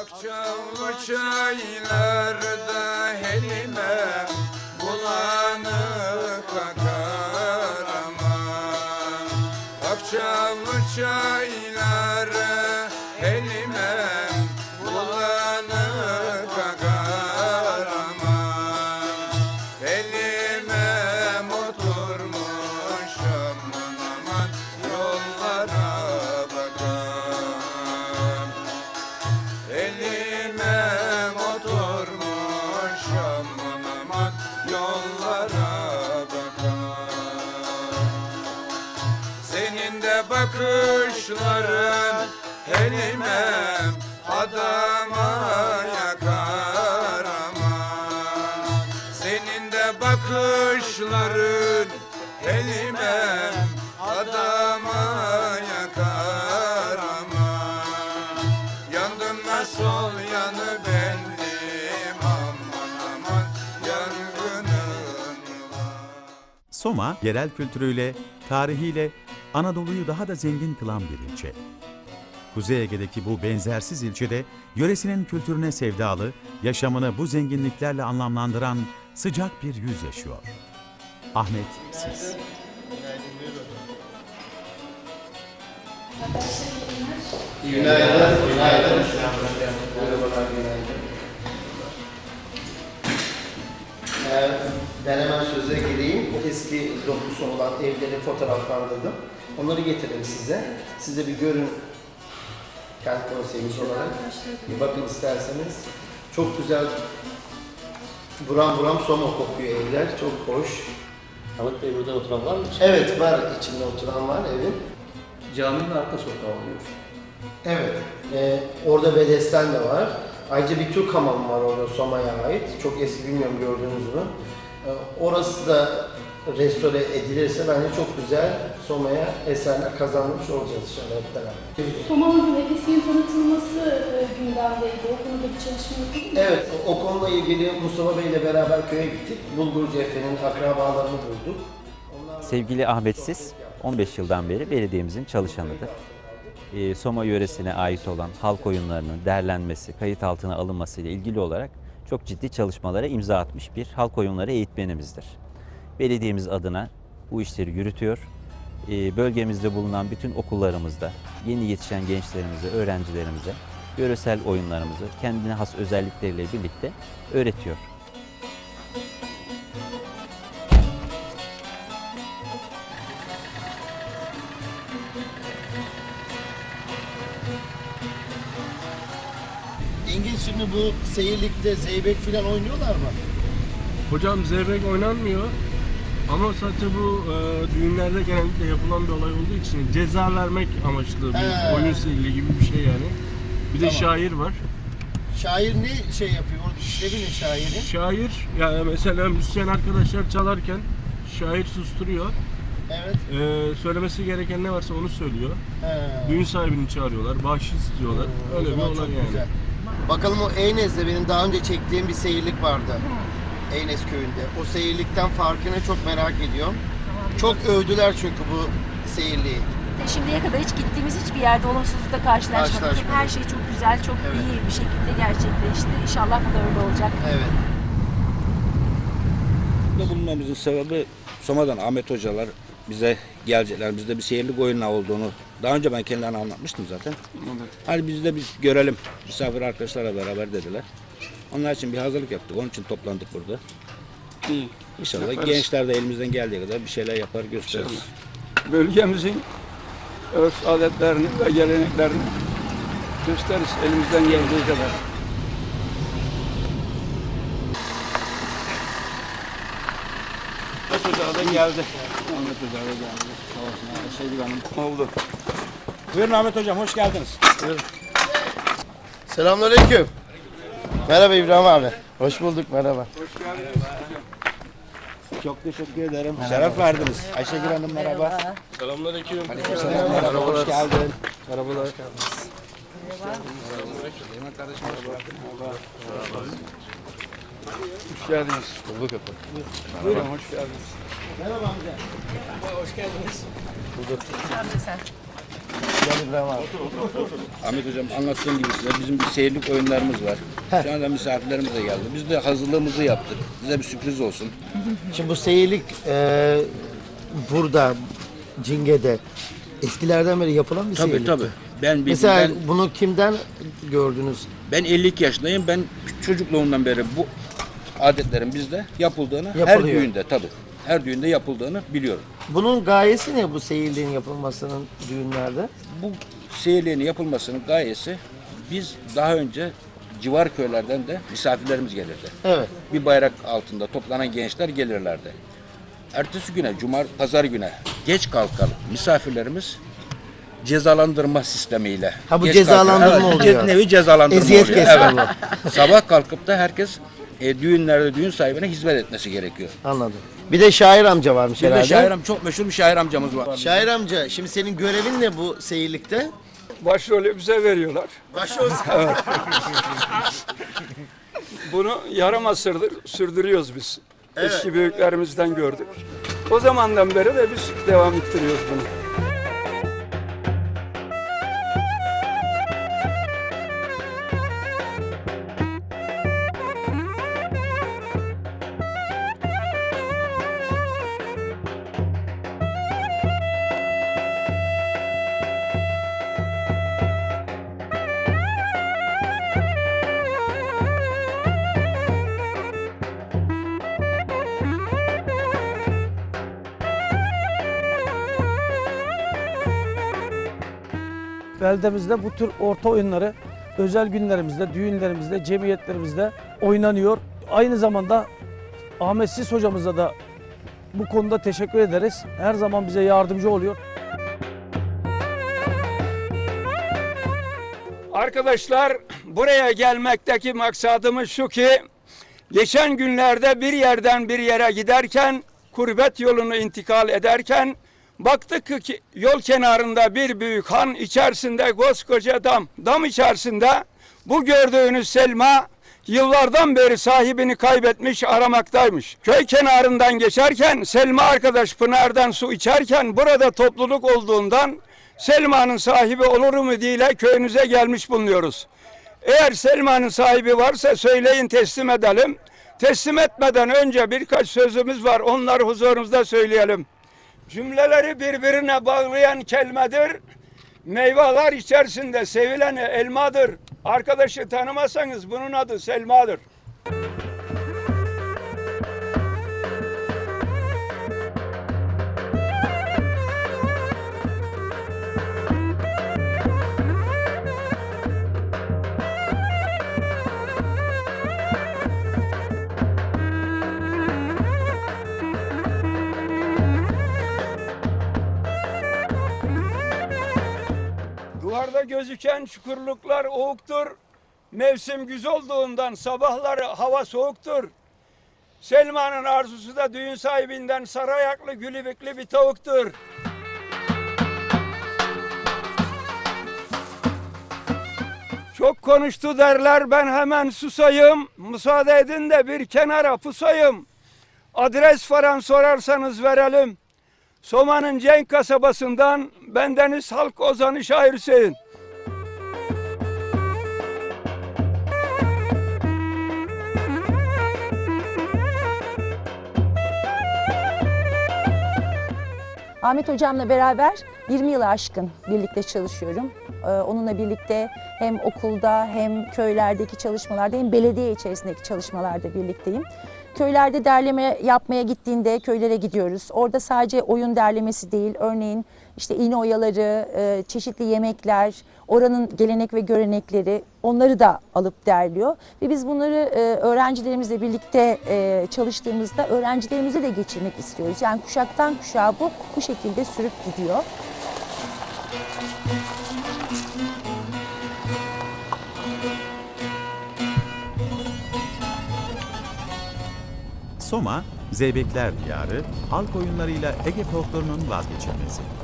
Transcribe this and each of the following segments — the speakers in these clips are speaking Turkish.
Akçamlı çaylarda helime bulanık akar aman Akçamlı çayları bakışların elime adama yakar aman Senin de bakışların elime adama yakar aman Yandım nasıl yanı bendim aman aman yangının var. Soma, yerel kültürüyle, tarihiyle Anadolu'yu daha da zengin kılan bir ilçe. Kuzey Ege'deki bu benzersiz ilçede yöresinin kültürüne sevdalı, yaşamını bu zenginliklerle anlamlandıran sıcak bir yüz yaşıyor. Ahmet Siz. Günaydın, günaydın. Merhabalar, günaydın. Ee, ben hemen söze gireyim. Bu eski dokusu olan evleri fotoğraflandırdım. Onları getireyim size. Size bir görün kent konseyimiz olarak. Bir bakın isterseniz. Çok güzel buram buram soma kokuyor evler. Çok hoş. Ahmet Bey burada oturan var mı? Evet var içinde oturan var evin. Caminin arka sokağı oluyor. Evet. Ee, orada bedesten de var. Ayrıca bir Türk hamamı var orada Soma'ya ait. Çok eski bilmiyorum gördünüz mü? Ee, orası da restore edilirse bence çok güzel Soma'ya eserler kazanmış olacağız inşallah hep beraber. Soma'mızın Efes'in tanıtılması e, gündemdeydi. O konuda bir çalışma yapıldı? Evet, o konuyla ilgili Mustafa Bey ile beraber köye gittik. Bulgurcu Efe'nin akrabalarını bulduk. Onlar Sevgili Ahmet Siz, 15 yıldan beri belediyemizin çalışanıdır. Ee, Soma yöresine ait olan halk oyunlarının derlenmesi, kayıt altına alınması ile ilgili olarak çok ciddi çalışmalara imza atmış bir halk oyunları eğitmenimizdir. Belediyemiz adına bu işleri yürütüyor. Ee, Bölgemizde bulunan bütün okullarımızda yeni yetişen gençlerimize, öğrencilerimize yöresel oyunlarımızı kendine has özellikleriyle birlikte öğretiyor. Şimdi bu seyirlikte zeybek falan oynuyorlar mı? Hocam zeybek oynanmıyor. Ama sadece bu e, düğünlerde genellikle yapılan bir olay olduğu için ceza vermek amaçlı bir He. oyun stili gibi bir şey yani. Bir de Tamam. şair var. Şair ne şey yapıyor? Orada işlevi ne şairin? Şair yani mesela müzisyen arkadaşlar çalarken şair susturuyor. Evet. E, söylemesi gereken ne varsa onu söylüyor. He. Düğün sahibini çağırıyorlar, bahşiş istiyorlar. O Öyle bir zaman olay çok yani. güzel. Bakalım o Eynes'de benim daha önce çektiğim bir seyirlik vardı. Eynes köyünde. O seyirlikten farkını çok merak ediyorum. Çok övdüler çünkü bu seyirliği. Şimdiye kadar hiç gittiğimiz hiçbir yerde olumsuzlukla karşılaşmadık. Karşılaşmadık. Her şey çok güzel, çok Evet. iyi bir şekilde gerçekleşti. İnşallah bu da öyle olacak. Evet. Burada bulunmamızın sebebi Soma'dan Ahmet hocalar bize gelecekler. Bizde bir seyirlik oyunu olduğunu daha önce ben kendilerine anlatmıştım zaten. Hadi biz de biz görelim. Misafir arkadaşlarla beraber dediler. Onlar için bir hazırlık yaptık. Onun için toplandık burada. İyi. İnşallah gençler de elimizden geldiği kadar bir şeyler yapar gösteririz. Bölgemizin örf adetlerini ve geleneklerini gösteririz elimizden geldiği kadar. Hoca da geldi. Ahmet Hoca da geldi. Sağ olsun. Ayşegül Hanım oldu. Buyurun Ahmet hocam hoş geldiniz. Selamünaleyküm. Merhaba İbrahim abi. Hoş bulduk merhaba. Çok teşekkür ederim. Şeref verdiniz. Ayşegül Hanım merhaba. Selamünaleyküm. Merhaba, hoş geldin. Merhabalar. Hoş geldiniz. Bulduk efendim. Buyurun. Hoş geldiniz. Amca sen. Gel İbrahim abi. Ahmet Hocam anlattığım gibi size bizim bir seyirlik oyunlarımız var. Şu anda misafirlerimiz de geldi. Biz de hazırlığımızı yaptık. Bize bir sürpriz olsun. Şimdi bu seyirlik e, burada Cinge'de eskilerden beri yapılan bir Tabii seyirlik. tabii. Ben bildim, Mesela ben, bunu kimden gördünüz? ben 52 yaşındayım. Ben çocukluğumdan beri bu adetlerin bizde yapıldığını her Yapılıyor. düğünde tabii. Her düğünde yapıldığını biliyorum. Bunun gayesi ne bu seyirliğin yapılmasının düğünlerde? Bu seyirliğin yapılmasının gayesi biz daha önce civar köylerden de misafirlerimiz gelirdi. Evet. Bir bayrak altında toplanan gençler gelirlerdi. Ertesi güne, cumar, pazar güne geç kalkan misafirlerimiz cezalandırma sistemiyle. Ha, bu geç cezalandırma kalkan- evet, oluyor. ce- nevi cezalandırma Eziyet oluyor. kesme Evet. Sabah kalkıp da herkes e, düğünlerde düğün sahibine hizmet etmesi gerekiyor. Anladım. Bir de şair amca varmış Bir herhalde. de şair am- çok meşhur bir şair amcamız var. Şair amca şimdi senin görevin ne bu seyirlikte? Başrolü bize veriyorlar. Başrol. Bunu yarım asırdır sürdürüyoruz biz. Eski büyüklerimizden gördük. O zamandan beri de biz devam ettiriyoruz bunu. Beldemizde bu tür orta oyunları özel günlerimizde, düğünlerimizde, cemiyetlerimizde oynanıyor. Aynı zamanda Ahmet Sis hocamıza da bu konuda teşekkür ederiz. Her zaman bize yardımcı oluyor. Arkadaşlar buraya gelmekteki maksadımız şu ki geçen günlerde bir yerden bir yere giderken kurbet yolunu intikal ederken baktık ki yol kenarında bir büyük han içerisinde koskoca dam. Dam içerisinde bu gördüğünüz Selma yıllardan beri sahibini kaybetmiş aramaktaymış. Köy kenarından geçerken Selma arkadaş Pınar'dan su içerken burada topluluk olduğundan Selma'nın sahibi olur mu diye köyünüze gelmiş bulunuyoruz. Eğer Selma'nın sahibi varsa söyleyin teslim edelim. Teslim etmeden önce birkaç sözümüz var. Onları huzurunuzda söyleyelim. Cümleleri birbirine bağlayan kelimedir. Meyveler içerisinde sevileni elmadır. Arkadaşı tanımasanız bunun adı Selma'dır. Gözüken çukurluklar oğuktur. Mevsim güz olduğundan sabahları hava soğuktur. Selma'nın arzusu da düğün sahibinden sarayaklı gülübüklü bir tavuktur. Çok konuştu derler ben hemen susayım. Müsaade edin de bir kenara pusayım. Adres falan sorarsanız verelim. Soma'nın Cenk kasabasından bendeniz halk ozanı Şair Hüseyin. Ahmet hocamla beraber 20 yılı aşkın birlikte çalışıyorum. Ee, Onunla birlikte hem okulda hem köylerdeki çalışmalarda hem belediye içerisindeki çalışmalarda birlikteyim. Köylerde derleme yapmaya gittiğinde köylere gidiyoruz. Orada sadece oyun derlemesi değil, örneğin işte iğne oyaları, e, çeşitli yemekler, oranın gelenek ve görenekleri onları da alıp derliyor. Ve biz bunları e, öğrencilerimizle birlikte e, çalıştığımızda öğrencilerimize de geçirmek istiyoruz. Yani kuşaktan kuşağa bu bu şekilde sürüp gidiyor. Soma, Zeybekler Diyarı, halk oyunlarıyla Ege folklorunun vazgeçilmezi.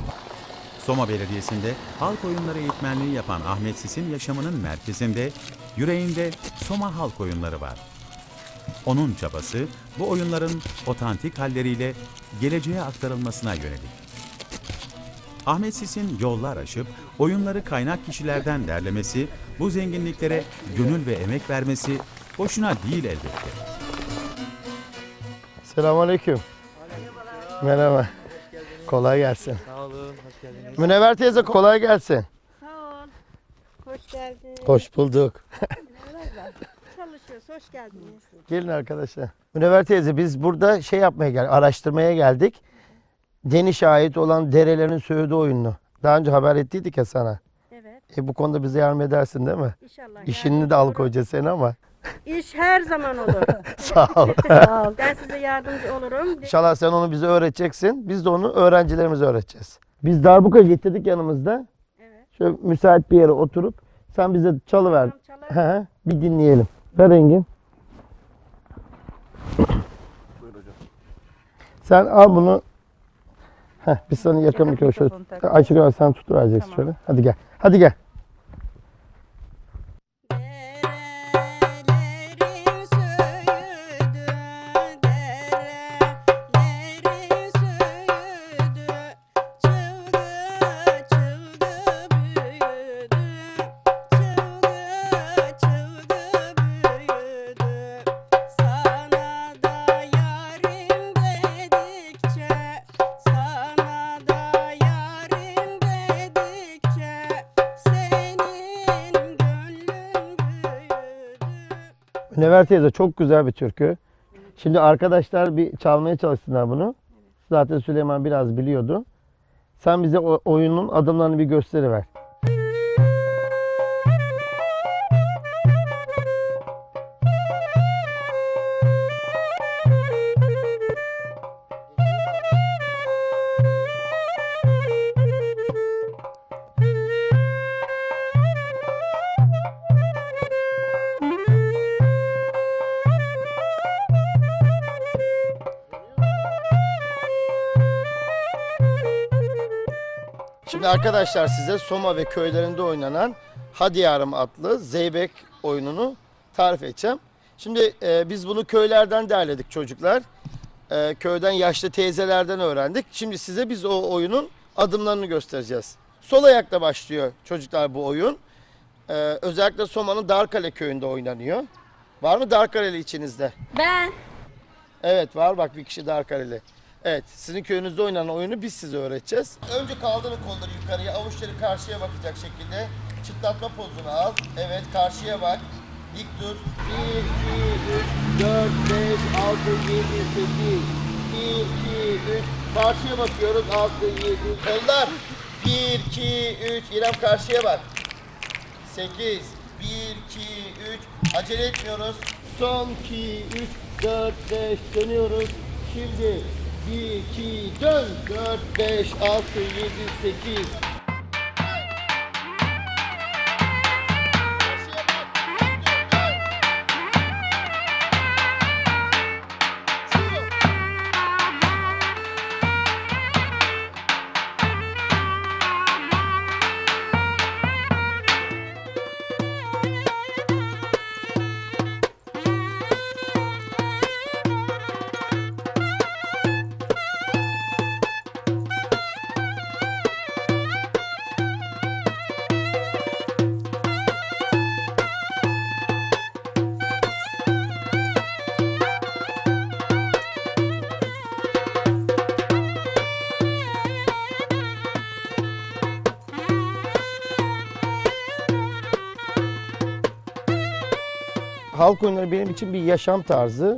Soma Belediyesi'nde halk oyunları eğitmenliği yapan Ahmet Sis'in yaşamının merkezinde, yüreğinde Soma halk oyunları var. Onun çabası bu oyunların otantik halleriyle geleceğe aktarılmasına yönelik. Ahmet Sis'in yollar aşıp oyunları kaynak kişilerden derlemesi, bu zenginliklere gönül ve emek vermesi boşuna değil elbette. Selamünaleyküm. Merhaba. Kolay gelsin. Sağ olun, hoş geldiniz. Münevver teyze kolay gelsin. Sağ ol. Hoş geldiniz. Hoş bulduk. Çalışıyoruz. Hoş geldiniz. Gelin arkadaşlar. Münevver teyze biz burada şey yapmaya geldik, araştırmaya geldik. Deniş ait olan derelerin söğüdü oyununu. Daha önce haber ettiydik ya sana. Evet. E bu konuda bize yardım edersin değil mi? İnşallah. İşini de olurum. alıkoyacağız seni ama. İş her zaman olur. Sağ ol. Sağ ol. Ben size yardımcı olurum. İnşallah sen onu bize öğreteceksin. Biz de onu öğrencilerimize öğreteceğiz. Biz darbuka getirdik yanımızda. Evet. Şöyle müsait bir yere oturup sen bize çalıver. Tamam, çalarım. He he, bir dinleyelim. Ver Engin. Sen al bunu. Heh, biz sana yakın şöyle. Ayşe Gül, sen tutuvereceksin şöyle. Hadi gel. Hadi gel. Münevver teyze çok güzel bir türkü. Şimdi arkadaşlar bir çalmaya çalışsınlar bunu. Zaten Süleyman biraz biliyordu. Sen bize oyunun adımlarını bir gösteriver. Şimdi arkadaşlar size Soma ve köylerinde oynanan Hadi Yarım adlı Zeybek oyununu tarif edeceğim. Şimdi e, biz bunu köylerden derledik çocuklar. E, köyden yaşlı teyzelerden öğrendik. Şimdi size biz o oyunun adımlarını göstereceğiz. Sol ayakla başlıyor çocuklar bu oyun. E, özellikle Soma'nın Darkale köyünde oynanıyor. Var mı Darkaleli içinizde? Ben. Evet var bak bir kişi daha kareli. Evet sizin köyünüzde oynanan oyunu biz size öğreteceğiz. Önce kaldırın kolları yukarıya avuçları karşıya bakacak şekilde. Çıtlatma pozunu al. Evet karşıya bak. Dik dur. 1, 2, 3, 4, 5, 6, 7, 8. 1, 2, 3. Karşıya bakıyoruz. 6, 7. Kollar. 1, 2, 3. İrem karşıya bak. 8, 1, 2, 3. Acele etmiyoruz. Son 2, 3, 4, 5 dönüyoruz. Şimdi 1, 2, dön. 4, 5, 6, 7, 8. Halk oyunları benim için bir yaşam tarzı.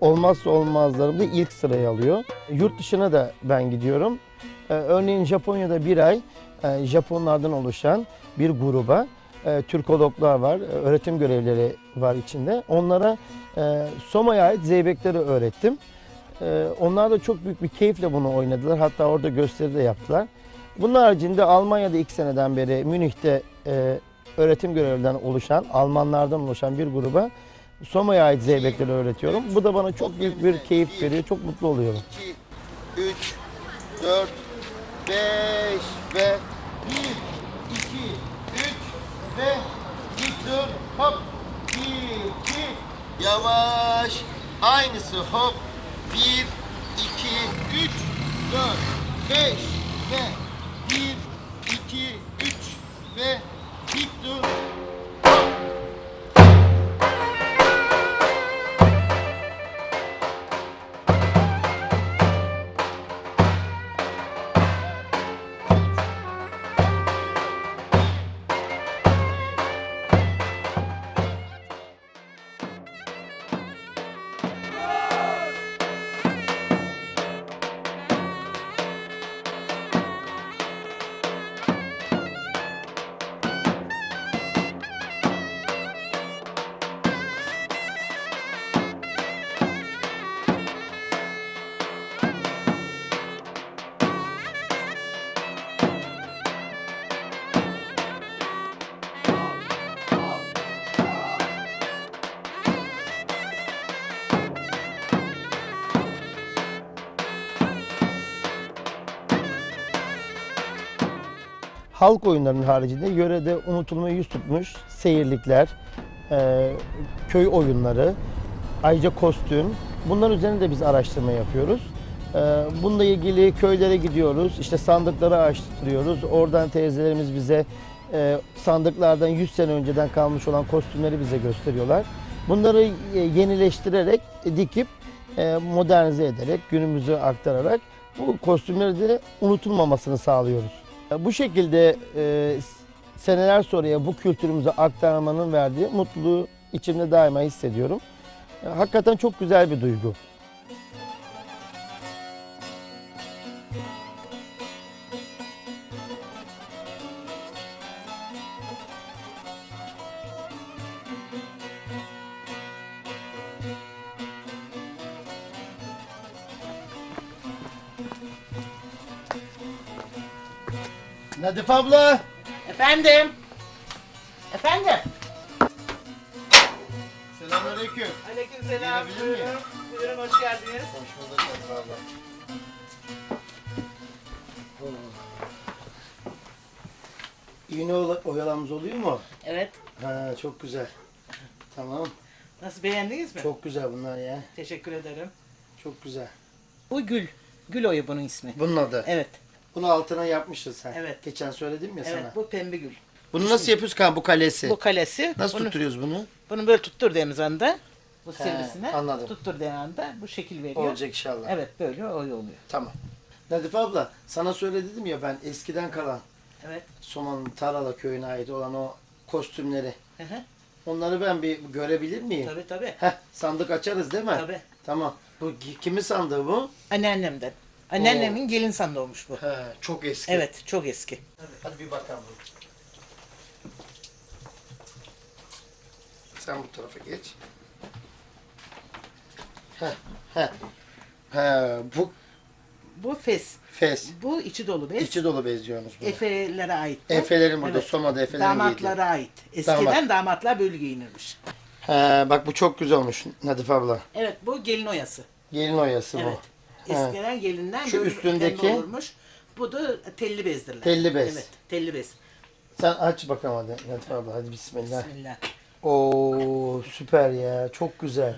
Olmazsa olmazlarımda ilk sırayı alıyor. Yurt dışına da ben gidiyorum. Ee, örneğin Japonya'da bir ay e, Japonlardan oluşan bir gruba e, Türkologlar var, e, öğretim görevlileri var içinde. Onlara e, Soma'ya ait zeybekleri öğrettim. E, onlar da çok büyük bir keyifle bunu oynadılar. Hatta orada gösteri de yaptılar. Bunun haricinde Almanya'da ilk seneden beri Münih'te öğretim görevlilerinden oluşan, Almanlardan oluşan bir gruba Soma'ya ait zeybekleri öğretiyorum. Bu da bana çok büyük bir keyif veriyor. Çok mutlu oluyorum. 2, 3, 4, 5 ve 1, 2, 3 ve dik dur hop 1, 2 yavaş aynısı hop 1, 2, 3, 4, 5 ve 1, ve dik dur. Halk oyunlarının haricinde yörede unutulmaya yüz tutmuş seyirlikler, e, köy oyunları, ayrıca kostüm. Bunların üzerine de biz araştırma yapıyoruz. E, bununla ilgili köylere gidiyoruz, işte sandıkları araştırıyoruz. Oradan teyzelerimiz bize e, sandıklardan 100 sene önceden kalmış olan kostümleri bize gösteriyorlar. Bunları e, yenileştirerek, e, dikip, e, modernize ederek, günümüze aktararak bu kostümleri de unutulmamasını sağlıyoruz. Bu şekilde e, seneler sonraya bu kültürümüze aktarmanın verdiği mutluluğu içimde daima hissediyorum. E, Hakikaten çok güzel bir duygu. Nadif abla! Efendim? Efendim? Selamünaleyküm. Aleykümselam. Gelebilir miyim? Buyurun. Buyurun hoş geldiniz. Hoş bulduk Nadif abla. İğne ola- oyalamız oluyor mu? Evet. Ha, çok güzel. Tamam. Nasıl beğendiniz mi? Çok güzel bunlar ya. Teşekkür ederim. Çok güzel. Bu Gül. Gül oyu bunun ismi. Bunun adı. Evet. Bunu altına yapmışsın sen. Evet. Geçen söyledim ya Evet sana. bu pembe gül. Bunu nasıl yapıyoruz kan bu kalesi? Bu kalesi. Nasıl bunu, tutturuyoruz bunu? Bunu böyle tutturduğumuz anda bu sivrisine anladım. tutturduğun anda bu şekil veriyor. Olacak inşallah. Evet böyle oy oluyor. Tamam. Nadif abla sana söyledim ya ben eskiden kalan Evet. Soma'nın Tarala köyüne ait olan o kostümleri. Hı hı. Onları ben bir görebilir miyim? Tabii tabii. Heh, sandık açarız değil mi? Tabii. Tamam. Bu ki- kimin sandığı bu? Anneannemden. Anneannemin gelin sandığı olmuş bu. He, çok eski. Evet çok eski. Hadi bir bakalım. Sen bu tarafa geç. Heh, heh. He, bu Bu fes. fes. Bu içi dolu bez. İçi dolu beziyorsunuz bunu. Efelere ait. bu. Efelerin burada, Soma'da efelerin Damatlara ait. Eskiden Damat. damatlar böyle giyinirmiş. He, bak bu çok güzel olmuş Nadif abla. Evet bu gelin oyası. Gelin oyası Evet. bu. Eskiden gelinler Şu böyle üstündeki- pembe olurmuş. Bu da telli bezdirler. Telli bez. Evet telli bez. Sen aç bakalım hadi Nadif abla hadi bismillah. Bismillah. Oo süper ya çok güzel.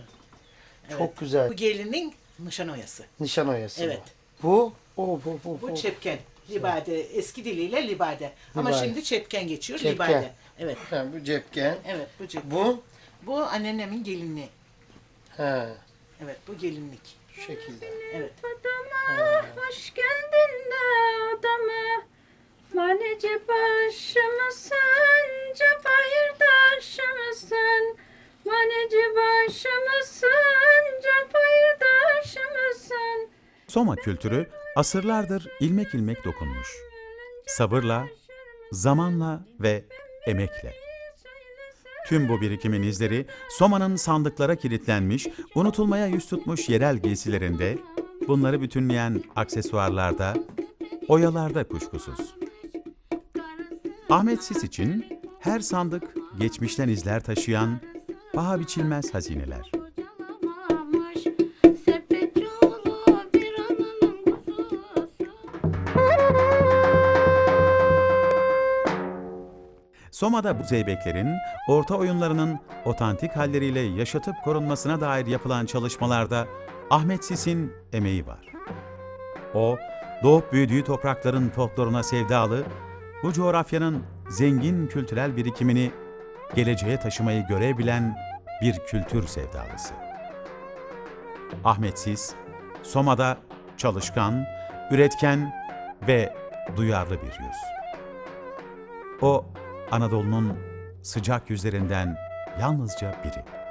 Çok güzel. Bu gelinin nişan oyası. Nişan oyası Evet. bu. Oo, bu, bu, Bu bu. çepken. Libade. Eski diliyle libade. Ama Libade. şimdi çepken geçiyor. Çepken. Libade. Evet. Ha, bu cepken. Evet bu çepken. Bu? Bu anneannemin gelinliği. He, Evet bu gelinlik. Şu şekilde. Evet. Hoş geldin de odama Maneci başımısın Cefahir taşımısın Maneci başımısın Cefahir taşımısın Soma kültürü asırlardır ilmek ilmek dokunmuş. Sabırla, zamanla ve emekle. Tüm bu birikimin izleri Soma'nın sandıklara kilitlenmiş, unutulmaya yüz tutmuş yerel giysilerinde, bunları bütünleyen aksesuarlarda, oyalarda kuşkusuz. Ahmet Sis için her sandık geçmişten izler taşıyan paha biçilmez hazineler. Soma'da bu zeybeklerin orta oyunlarının otantik halleriyle yaşatıp korunmasına dair yapılan çalışmalarda Ahmet Sis'in emeği var. O, doğup büyüdüğü toprakların folkloruna sevdalı, bu coğrafyanın zengin kültürel birikimini geleceğe taşımayı görebilen bir kültür sevdalısı. Ahmet Sis, Soma'da çalışkan, üretken ve duyarlı bir yüz. O, Anadolu'nun sıcak yüzlerinden yalnızca biri.